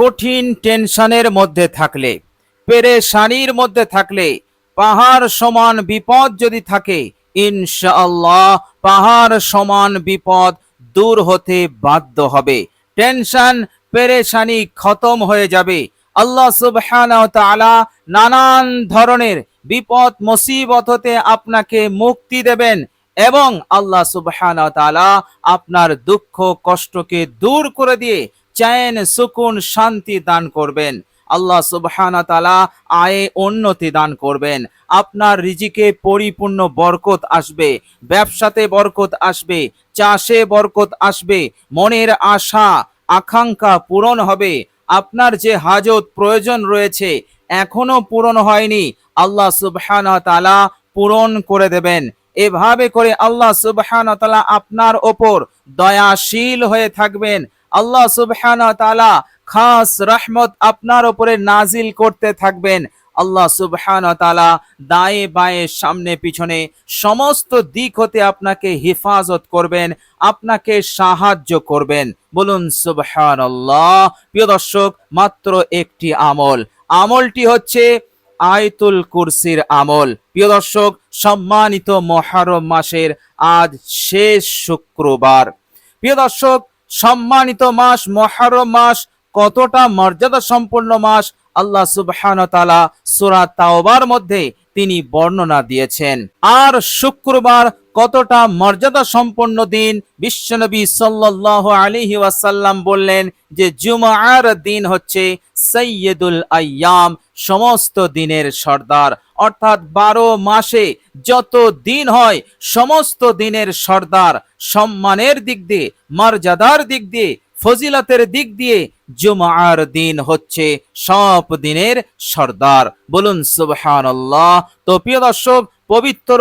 কঠিন টেনশনের মধ্যে থাকলে, পেরেশানির মধ্যে থাকলে, পাহাড় সমান বিপদ যদি থাকে, ইনশাআল্লাহ পাহাড় সমান বিপদ দূর হতে বাধ্য হবে। টেনশন, পেরেশানি খতম হয়ে যাবে। আল্লাহ সুবহানাহু তাআলা নানান ধরনের বিপদ, মুসিবত হতে আপনাকে মুক্তি দেবেন এবং আল্লাহ সুবহানাহু তাআলা আপনার দুঃখ, কষ্টকে দূর করে দিয়ে চ্যান, সুকুন, শান্তি দান করবেন। আল্লাহ সুবহানাহু তালা আয়ে উন্নতি দান করবেন। আপনার রিজিকে পরিপূর্ণ বরকত আসবে, ব্যবসাতে বরকত আসবে, চাষে বরকত আসবে, মনের আশা, আকাঙ্ক্ষা পূরণ হবে। আপনার যে হাজত প্রয়োজন রয়েছে, এখনও পূরণ হয়নি। আল্লাহ সুবহানাহু তালা পূরণ করে দেবেন। এভাবে করে আল্লাহ সুবহানাহু তালা আপনার ওপর দয়াশীল হয়ে থাকবেন। আল্লাহ সুবহানাহু ওয়া তাআলা খাস রহমত আপনার ওপরে নাজিল করতে থাকবেন। আল্লাহ সুবহানাহু ওয়া তাআলা দায়ে বায়ে সামনে পিছনে সমস্ত দিক হতে আপনাকে হেফাজত করবেন, আপনাকে সাহায্য করবেন। বলুন সুবহান আল্লাহ প্রিয় দর্শক, মাত্র একটি আমল। আমলটি হচ্ছে আয়তুল কুরসির আমল। প্রিয় দর্শক, সম্মানিত মহারম মাসের আজ শেষ শুক্রবার। প্রিয় দর্শক সম্মানিত মাস, মহারম মাস, কতটা মর্যাদা সম্পন্ন মাস, আল্লাহ সুবহান তালা সুরা তাওবার মধ্যে তিনি বর্ণনা দিয়েছেন। আর শুক্রবার কতটা মর্যাদা সম্পন্ন দিন, বিশ্বনবী সাল্লাহ আলিহি ওয়াসাল্লাম বললেন যে জুমার দিন হচ্ছে সৈয়দুল আয়াম, সমস্ত দিনের সর্দার। অর্থাৎ বারো মাসে যত দিন হয়, সমস্ত দিনের সর্দার। সম্মানের দিক দিয়ে, মর্যাদার দিক দিয়ে, ফজিলতের দিক দিয়ে জুমার দিন হচ্ছে সব দিনের সর্দার। বলুন সুবহানাল্লাহ। তো প্রিয় দর্শক, পবিত্র,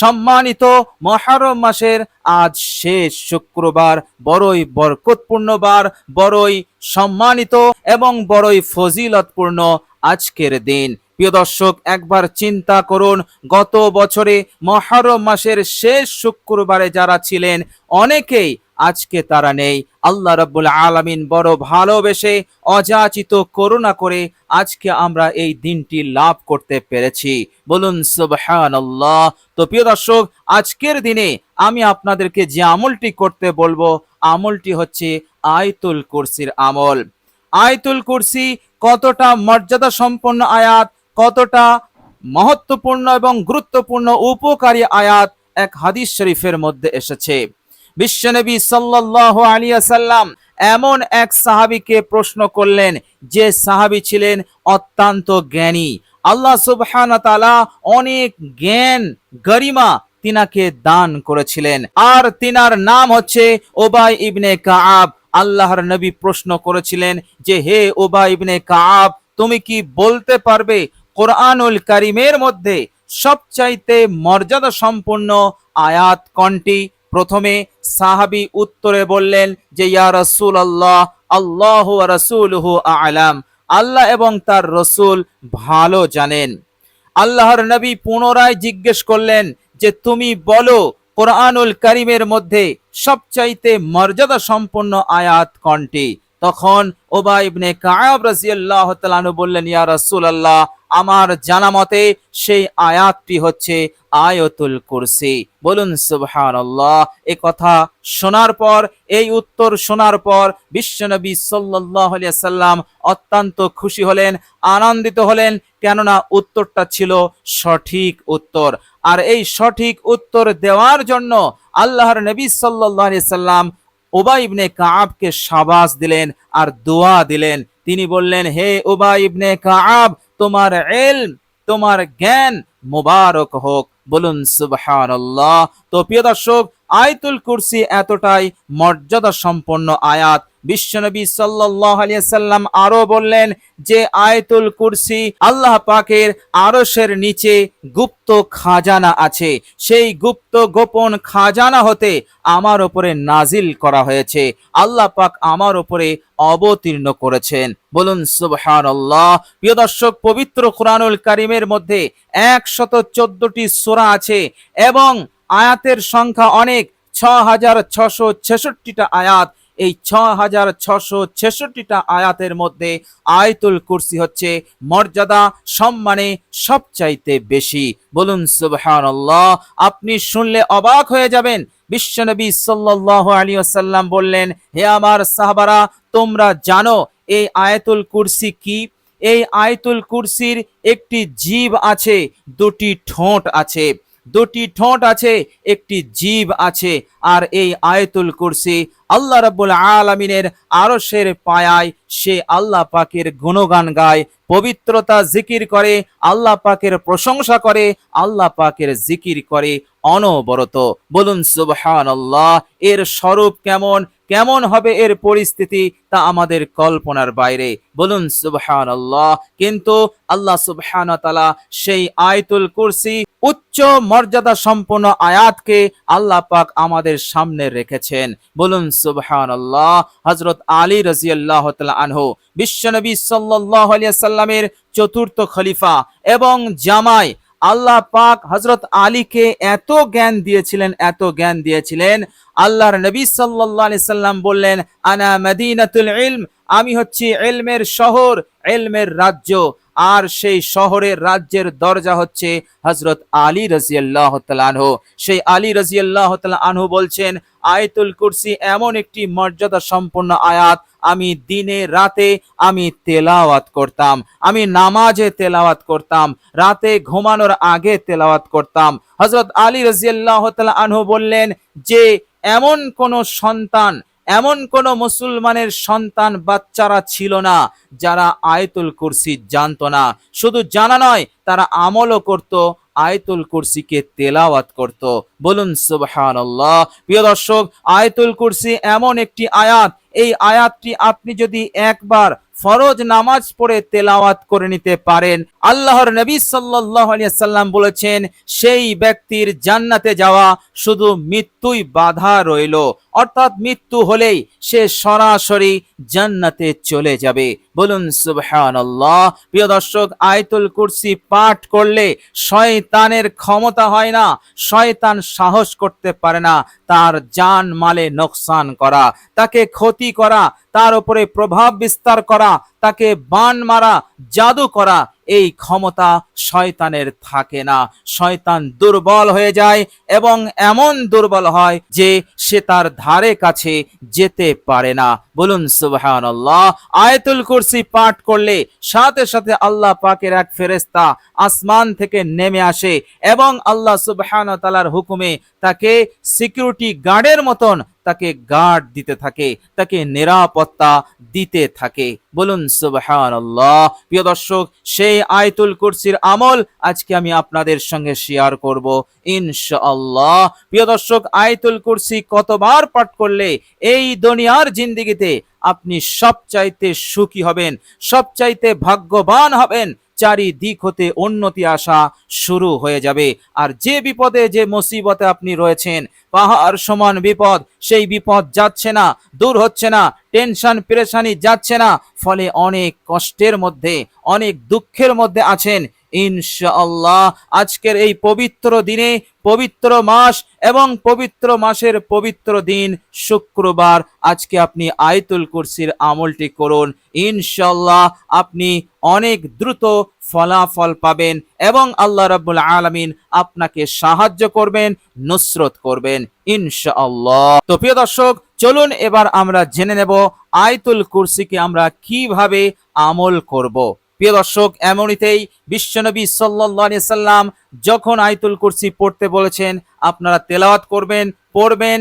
সম্মানিত মহারম মাসের আজ শেষ শুক্রবার, বড়ই বরকতপূর্ণ বার, বড়ই সম্মানিত এবং বড়ই ফজিলতপূর্ণ আজকের দিন। প্রিয় দর্শক, একবার চিন্তা করুন, গত বছরে মহারম মাসের শেষ শুক্রবারে যারা ছিলেন, অনেকেই আজকে তারা নেই। আল্লাহ রাব্বুল আলামিন বড় ভালোবেসে অযাচিত করুণা করে আজকে আমরা এই দিনটি লাভ করতে পেরেছি। বলুন, সুবহানাল্লাহ। তো প্রিয় দর্শক, আজকের দিনে আমি আপনাদেরকে যে আমলটি করতে বলব, আমলটি হচ্ছে আয়তুল কুরসির আমল। আয়তুল কুরসি কতটা মর্যাদা সম্পন্ন আয়াত, কতটা মহত্বপূর্ণ এবং গুরুত্বপূর্ণ উপকারী আয়াত এক হাদিস শরীফের মধ্যে এসেছে। বিশ্বনবী সাল্লাল্লাহু আলিয়া সাল্লাম এমন এক সাহাবীকে প্রশ্ন করলেন, যে সাহাবী ছিলেন অত্যন্ত জ্ঞানী। আল্লাহ সুবহান অনেক জ্ঞান গরিমা তিনাকে দান করেছিলেন। আর তিনার নাম হচ্ছে ওবাই ইবনে কাআব। আল্লাহর নবী প্রশ্ন করেছিলেন যে, হে ওবাই ইবনে কাআব তুমি কি বলতে পারবে কোরআনুল কারিমের মধ্যে সবচাইতে মর্যাদা সম্পন্ন আয়াত কোনটি? প্রথমে সাহাবী উত্তরে বললেন যে, ইয়া রাসূল আল্লাহ আল্লাহ রাসূলুহু আলাম, আল্লাহ এবং তার রসুল ভালো জানেন। আল্লাহর নবী পুনরায় জিজ্ঞেস করলেন যে, তুমি বলো কোরআনুল করিমের মধ্যে সবচাইতে মর্যাদা সম্পন্ন আয়াত কোনটি? তখন ওবা ইবনে কায়াব রাদিয়াল্লাহু তাআলা বললেন, ইয়া রাসূলুল্লাহ, আমার জানা মতে সেই আয়াতটি হচ্ছে আয়তুল কুরসি। বলুন, সুবহানাল্লাহ। এ কথা শোনার পর, এই উত্তর শোনার পর বিশ্বনবী আলাইহি সাল্লাম অত্যন্ত খুশি হলেন, আনন্দিত হলেন কেননা উত্তরটা ছিল সঠিক উত্তর। আর এই সঠিক উত্তর দেওয়ার জন্য আল্লাহর নবী আলাইহি সাল্লাম ওবা ইবনে কাআবকে সাবাস দিলেন আর দোয়া দিলেন। তিনি বললেন, হে ওবা ইবনে কাআব, তোমার এলম তোমার জ্ঞান মোবারক হোক। বলুন, সুবহানাল্লাহ। তো প্রিয় দর্শক, আয়াতুল কুরসি এতটাই মর্যাদা সম্পন্ন আয়াত বিশ্বনবী সাল্লাম আরও বললেন যে আয়তুল কুরসি আল্লাহ পাকের আরশের নিচে গুপ্ত খাজানা আছে। সেই গুপ্ত গোপন খাজানা হতে আমার ওপরে নাজিল করা হয়েছে। আল্লাহ পাক আমার উপরে অবতীর্ণ করেছেন। বলুন সুবহানাল্লাহ। প্রিয় দর্শক, পবিত্র কোরআনুল কারিমের মধ্যে একশত চোদ্দটি সোরা আছে এবং আয়াতের সংখ্যা অনেক। ছ হাজার ছশো ছেষট্টিটা আয়াত এই ছ হাজার ছশো ছেষট্টিটা আয়াতের মধ্যে আয়তুল কুরসি হচ্ছে মর্যাদা, সম্মানে সবচাইতে বেশি। বলুন, সুবহানাল্লাহ, আপনি শুনলে অবাক হয়ে যাবেন। বিশ্বনবী সাল্লাল্লাহু আলাইহি ওয়াসাল্লাম বললেন, হে আমার সাহাবারা, তোমরা জানো এই আয়াতুল কুরসি কি? এই আয়তুল কুরসির একটি জীব আছে, দুটি ঠোঁট আছে। দুটি ঠোঁট আছে, একটি জীব আছে, আর এই আয়তুল কুরসি আল্লাহ রাব্বুল আলামিনের আরশের পায়ায় সে আল্লাহ পাকের গুণগান গায়, পবিত্রতা জিকির করে, আল্লাহ পাকের প্রশংসা করে, আল্লাহ পাকের জিকির করে অনবরত। বলুন সুবহানাল্লাহ, এর স্বরূপ কেমন? কেমন হবে এর পরিস্থিতি তা আমাদের কল্পনার বাইরে। বলুন, সুবহানাল্লাহ। কিন্তু আল্লাহ সুবহান তালা সেই আয়তুল কুরসি, উচ্চ মর্যাদা সম্পন্ন আয়াতকে আল্লাহ পাক আমাদের সামনে রেখেছেন। বলুন, সুবহানাল্লাহ। হজরত আলী রাদিয়াল্লাহু তাআলা আনহু বিশ্বনবী সাল্লাল্লাহু আলাইহি সাল্লামের চতুর্থ খলিফা এবং জামাই আল্লাহ পাক হজরত আলীকে এত জ্ঞান দিয়েছিলেন, এত জ্ঞান দিয়েছিলেন। আল্লাহর নবী সাল্লি সাল্লাম বললেন, আনা মদিনাতুল ইলম, আমি হচ্ছি এলমের শহর এলমের রাজ্য। আর সেই শহরের রাজ্যের দরজা হচ্ছে হজরত আলী রাজিয়াল্লাহ আনহু। সেই আলী রাজিয়াল্লাহ আনহু বলছেন, আয়াতুল কুরসি এমন একটি মর্যাদা সম্পন্ন আয়াত, আমি দিনে রাতে আমি তেলাওয়াত করতাম, আমি নামাজে তেলাওয়াত করতাম, রাতে ঘুমানোর আগে তেলাওয়াত করতাম। হজরত আলী রাজিয়াল্লাহ আনহু বললেন, যে এমন কোন সন্তান এমন কোন মুসলমানের সন্তান, বাচ্চারা ছিল না যারা আয়তুল কুরসি জানতো না। শুধু জানা নয়, তারা আমলও করত, আয়তুল কুরসিকে তেলাওয়াত করত। বলুন সুবহানাল্লাহ। প্রিয় দর্শক, আয়তুল কুরসি এমন একটি আয়াত এই আয়াতটি আপনি যদি একবার ফরজ নামাজ পড়ে তেলাওয়াত করে নিতে পারেন। আল্লাহর নবী সাল্লাম বলেছেন, সেই ব্যক্তির জান্নাতে যাওয়া শুধু মৃত্যুই বাধা রইল। অর্থাৎ মৃত্যু হলেই সে সরাসরি জান্নাতে চলে যাবে। বলুন, সুবহানাল্লাহ। প্রিয় দর্শক, আয়াতুল কুরসি পাঠ করলে শয়তানের ক্ষমতা হয় না, শয়তান সাহস করতে পারে না, তার জান মালে নোকসান করা। তাকে ক্ষতি করা তার উপরে প্রভাব বিস্তার করা তাকে বান মারা জাদু করা এই ক্ষমতা শয়তানের থাকে না। শয়তান দুর্বল হয়ে যায় এবং এমন দুর্বল হয় যে সে তার ধারে কাছে যেতে পারে না। বলুন সুবহান আল্লাহ আয়তুল কুরসি পাঠ করলে সাথে সাথে আল্লাহ পাকের এক ফেরেশতা আসমান থেকে নেমে আসে এবং আল্লাহ সুবহানাহু তালার হুকুমে তাকে সিকিউরিটি গার্ডের মতন তাকে গার্ড দিতে থাকে, তাকে নিরাপত্তা দিতে থাকে। বলুন সুবহান আল্লাহ প্রিয় দর্শক, সেই আয়তুল কুরসির আমল আজকে আমি আপনাদের সঙ্গে শেয়ার করব, ইনশাআল্লাহ। প্রিয় দর্শক, আয়তুল কুরসি কতবার পাঠ করলে এই দুনিয়ার জিন্দিগিতে আপনি সবচাইতে সুখী হবেন, সবচাইতে ভাগ্যবান হবেন চারিদিক হতে উন্নতি আসা শুরু হয়ে যাবে। আর যে বিপদে, যে মুসিবতে আপনি রয়েছেন, পাহাড় সমান বিপদ, সেই বিপদ যাচ্ছে না, দূর হচ্ছে না, টেনশন, পেরেশানি যাচ্ছে না। ফলে অনেক কষ্টের মধ্যে, অনেক দুঃখের মধ্যে আছেন ইনশাআল্লাহ। আজকের এই পবিত্র দিনে পবিত্র মাস এবং পবিত্র মাসের পবিত্র দিন শুক্রবার। আজকে আপনি আয়তুল কুরসির আমলটি করুন। ইনশাআল্লাহ আপনি অনেক দ্রুত ফলাফল পাবেন এবং আল্লাহ রাব্বুল আলামিন আপনাকে সাহায্য করবেন, নুসরত করবেন। ইনশাআল্লাহ। তো প্রিয় দর্শক, চলুন এবার আমরা জেনে নেব আয়তুল কুরসিকে আমরা কীভাবে আমল করব। প্রিয় দর্শক, এমনিতেই বিশ্বনবী আলাইহি সাল্লাম যখন আয়তুল কুরসি পড়তে বলেছেন, আপনারা তেলাওয়াত করবেন, পড়বেন,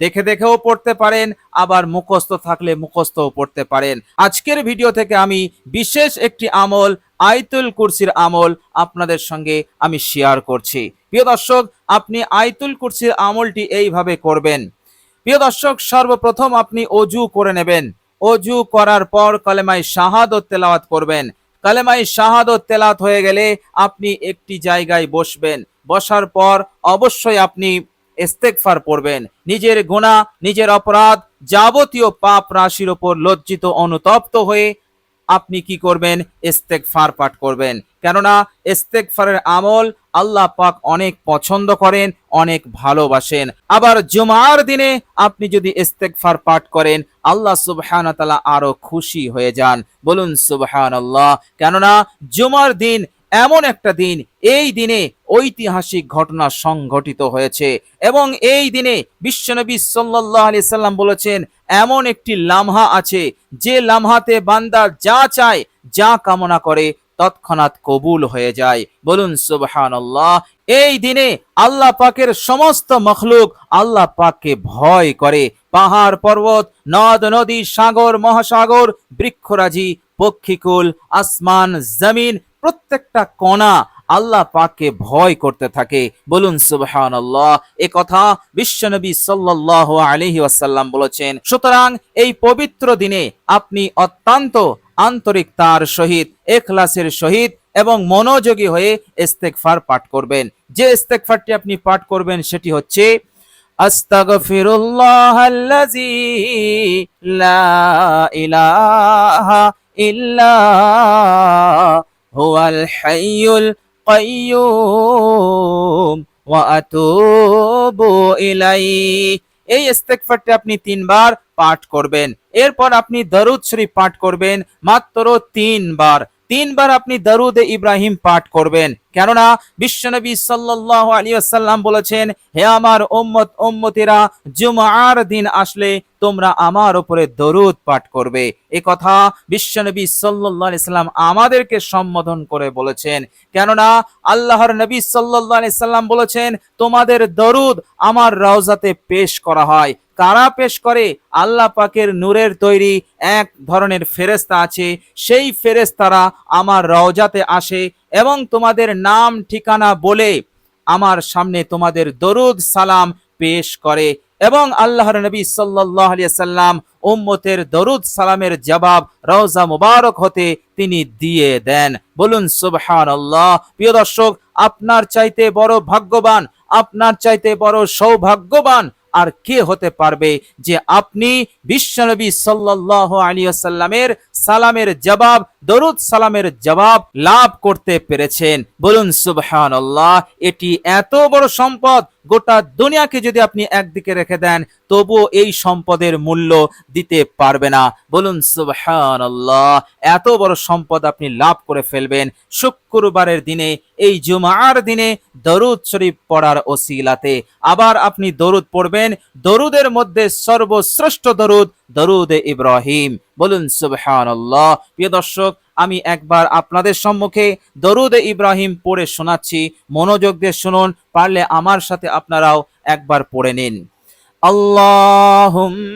দেখে দেখেও পড়তে পারেন, আবার মুখস্থ থাকলে মুখস্থও পড়তে পারেন। আজকের ভিডিও থেকে আমি বিশেষ একটি আমল, আয়তুল কুরসির আমল আপনাদের সঙ্গে আমি শেয়ার করছি। প্রিয় দর্শক, আপনি আয়তুল কুরসির আমলটি এইভাবে করবেন। প্রিয় দর্শক, সর্বপ্রথম আপনি অজু করে নেবেন। অজু করার পর কলেমাই শাহাদত তেলাওয়াত করবেন। কালেমাই শাহাদত তেলাত হয়ে গেলে আপনি একটি জায়গায় বসবেন। বসার পর অবশ্যই আপনি ইস্তেগফার পড়বেন। নিজের গুনাহ, নিজের অপরাধ যাবতীয় পাপ রাশির ওপর লজ্জিত, অনুতপ্ত হয়ে আপনি কি করবেন? ইস্তেগফার পাঠ করবেন। কেননা ইস্তেগফারের আমল আল্লাহ পাক অনেক পছন্দ করেন অনেক ভালোবাসেন। আবার জুমার দিনে আপনি যদি ইস্তেগফার পাঠ করেন, আল্লাহ সুবহানাহু তালা আরও খুশি হয়ে যান। বলুন সুবহানাল্লাহ। কেননা জুমার দিন এমন একটা দিন, এই দিনে ঐতিহাসিক ঘটনা সংঘটিত হয়েছে। এবং এই দিনে বিশ্বনবী সাল্লাল্লাহু আলাইহি সাল্লাম বলেছেন, এমন একটি লামহা আছে, যে লামহাতে বান্দা যা চায়, যা কামনা করে, তৎক্ষণাৎ কবুল হয়ে যায়। বলুন সুবহানাল্লাহ। এই দিনে আল্লাহ পাকের সমস্ত মখলুক আল্লাহ পাককে ভয় করে। পাহাড়, পর্বত, নদ, নদী, সাগর, মহাসাগর, বৃক্ষরাজি, পক্ষীকুল, আসমান, জমিন, প্রত্যেকটা কণা আল্লাহ পাককে ভয় করতে থাকে। বলুন, সুবহানাল্লাহ। এ কথা বিশ্বনবী সাল্লাল্লাহু আলাইহি ওয়াসাল্লাম বলেছেন। সুতরাং এই পবিত্র দিনে আপনি অত্যন্ত আন্তরিকতার সহিত, এখলাসের সহিত এবং মনোযোগী হয়ে ইস্তেগফার পাঠ করবেন। যে ইস্তেগফারটি আপনি পাঠ করবেন, সেটি হচ্ছে এই ইস্তেগফারটি আপনি তিনবার পাঠ করবেন। এরপর আপনি দরুদ শরীফ পাঠ করবেন, মাত্র তিনবার। তিনবার আপনি দারুদ ইব্রাহিম পাঠ করবেন। কেননা বিশ্বনবী সাল্লাল্লাহু আলাইহি ওয়াসাল্লাম বলেছেন, হে আমার উম্মত, উম্মতিরা, জুমআর দিন আসলে তোমরা আমার উপরে দরুদ পাঠ করবে। এ কথা বিশ্বনবী সাল্লাল্লাহু আলাইহি সাল্লাম আমাদেরকে সম্বোধন করে বলেছেন। কেননা আল্লাহর নবী সাল্লাল্লাহু আলাইহি সাল্লাম বলেছেন, তোমাদের দরুদ আমার রওজাতে পেশ করা হয়। কারা পেশ করে? আল্লাহ পাকের নূরের তৈরি এক ধরনের ফেরেস্তা আছে। সেই ফেরেস্তারা আমার রওজাতে আসে এবং তোমাদের নাম, ঠিকানা বলে আমার সামনে তোমাদের দরুদ সালাম পেশ করে এবং আল্লাহর নবী আলাইহি সাল্লাম উম্মতের দরুদ সালামের জবাব রওজা মুবারক হতে তিনি দিয়ে দেন। বলুন, সুবহানাল্লাহ। প্রিয় দর্শক, আপনার চাইতে বড় ভাগ্যবান, আপনার চাইতে বড় সৌভাগ্যবান আর কে হতে পারবে যে আপনি বিশ্বনবী সাল্লাল্লাহু আলাইহি সাল্লামের সালামের জবাব দরুদ সালামের জবাব লাভ করতে পেরেছেন। বলুন, সুবহানাল্লাহ, এটি এত বড় সম্পদ, গোটা দুনিয়াকে যদি আপনি একদিকে রেখে দেন, তবুও এই সম্পদের মূল্য দিতে পারবে না। বলুন, সুবহানাল্লাহ, এত বড় সম্পদ আপনি লাভ করে ফেলবেন। শুক্রবারের দিনে, এই জুমার দিনে দরুদ শরীফ পড়ার ওসিলাতে। আবার আপনি দরুদ পড়বেন, দরুদের মধ্যে সর্বশ্রেষ্ঠ দরুদ দরুদ ইব্রাহিম বলুন সুবহানাল্লাহ প্রিয় দর্শক আমি একবার আপনাদের সম্মুখে দরুদ ইব্রাহিম পড়ে শোনাচ্ছি মনোযোগ দিয়ে শুনুন পারলে আমার সাথে আপনারাও একবার পড়ে নিন আল্লাহুম্মা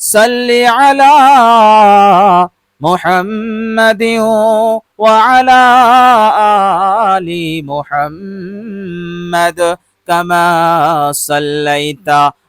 সাল্লি আলা محمد وعلى آل محمد كما صليت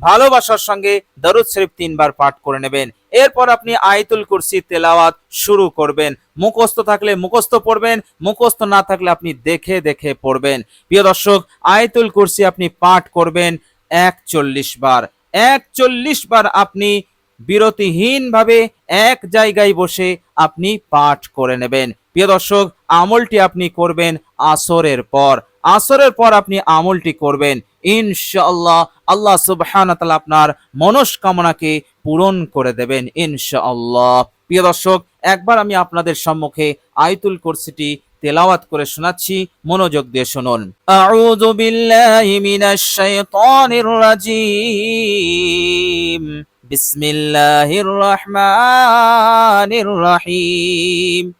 ভালোবাসার সঙ্গে দরুদ শরীফ তিনবার পাঠ করে নেবেন। এরপর আপনি আয়াতুল কুরসি তেলাওয়াত শুরু করবেন। মুখস্থ থাকলে মুখস্থ পড়বেন, মুখস্থ না থাকলে আপনি দেখে দেখে পড়বেন। প্রিয় দর্শক, আয়াতুল কুরসি আপনি পাঠ করবেন একচল্লিশ বার। একচল্লিশ বার আপনি বিরতিহীনভাবে এক জায়গায় বসে আপনি পাঠ করে নেবেন। প্রিয় দর্শক, আমলটি আপনি করবেন আসরের পর। আসরের পর আপনি আমলটি করবেন ইনশাআল্লাহ আল্লাহ সুবহানাহু ওয়া তাআলা আপনার মনস্কামনাকে পূরণ করে দেবেন ইনশাআল্লাহ। প্রিয় দর্শক, একবার আমি আপনাদের সম্মুখে আয়াতুল কুরসিটি তেলাওয়াত করে শোনাচ্ছি, মনোযোগ দিয়ে শুনুন। আউযু বিল্লাহি মিনাশ শাইতানির রাজীম। বিসমিল্লাহির রহমানির রহিম।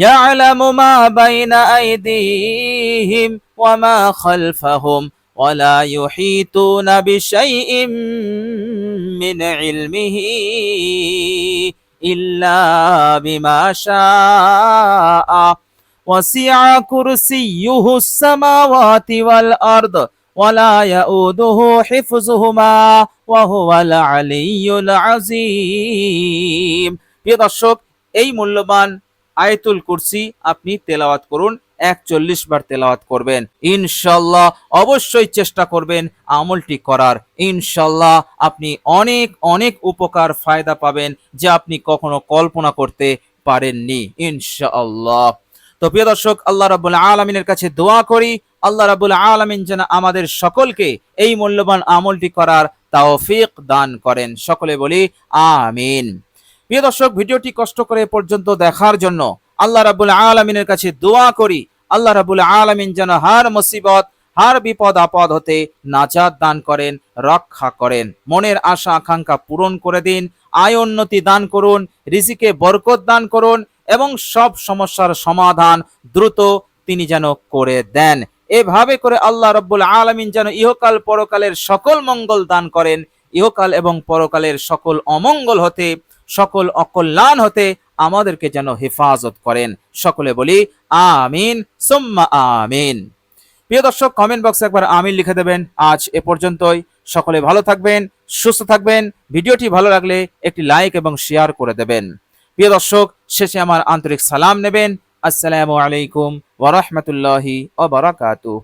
يعلم ما بين أيديهم وما خلفهم ولا يحيطون بشيء من علمه إلا بما شاء وسع كرسيه السماوات والأرض ولا يؤوده حفظهما وهو العلي العظيم প্রিয় দর্শক এই মূল্যবান আয়াতুল কুরসি আপনি তেলাওয়াত করুন, একচল্লিশ বার তেলাওয়াত করবেন। ইনশাল্লাহ অবশ্যই চেষ্টা করবেন আমলটি করার। ইনশাল্লাহ আপনি অনেক অনেক উপকার ফায়দা পাবেন যে আপনি কখনো কল্পনা করতে পারেননি। ইনশাআল্লাহ। তো প্রিয় দর্শক, আল্লাহ রাবুল আলমিনের কাছে দোয়া করি। আল্লাহ রাবুল আলমিন যেন আমাদের সকলকে এই মূল্যবান আমলটি করার তাওফিক দান করেন। সকলে বলি, আমিন। প্রিয় দর্শক, ভিডিওটি কষ্ট করে পর্যন্ত দেখার জন্য আল্লাহ রাবুল আলমিনের কাছে দোয়া করি। আল্লাহ রাবুল আলমিন যেন হার মুসিবত, হার বিপদ, আপদ হতে নাজাত দান করেন, রক্ষা করেন। মনের আশা, আকাঙ্ক্ষা পূরণ করে দিন, আয় উন্নতি দান করুন, রিজিকে বরকত দান করুন এবং সব সমস্যার সমাধান দ্রুত তিনি যেন করে দেন। এভাবে করে আল্লাহ রব্বুল আলমিন যেন ইহকাল পরকালের সকল মঙ্গল দান করেন, ইহকাল এবং পরকালের সকল অমঙ্গল হতে সকল অকল্যাণ হতে আমাদেরকে যেন হেফাজত করেন। সকলে বলি, আমিন, সুম্মা আমিন। প্রিয় দর্শক কমেন্ট বক্সে একবার আমিন লিখে দেবেন। আজ এ পর্যন্তই। সকলে ভালো থাকবেন, সুস্থ থাকবেন। ভিডিওটি ভালো লাগলে একটি লাইক এবং শেয়ার করে দেবেন। প্রিয় দর্শক, শেষে আমার আন্তরিক সালাম নেবেন। আসসালামু আলাইকুম ওরহমতুল্লাহি ওবরাকাতুহ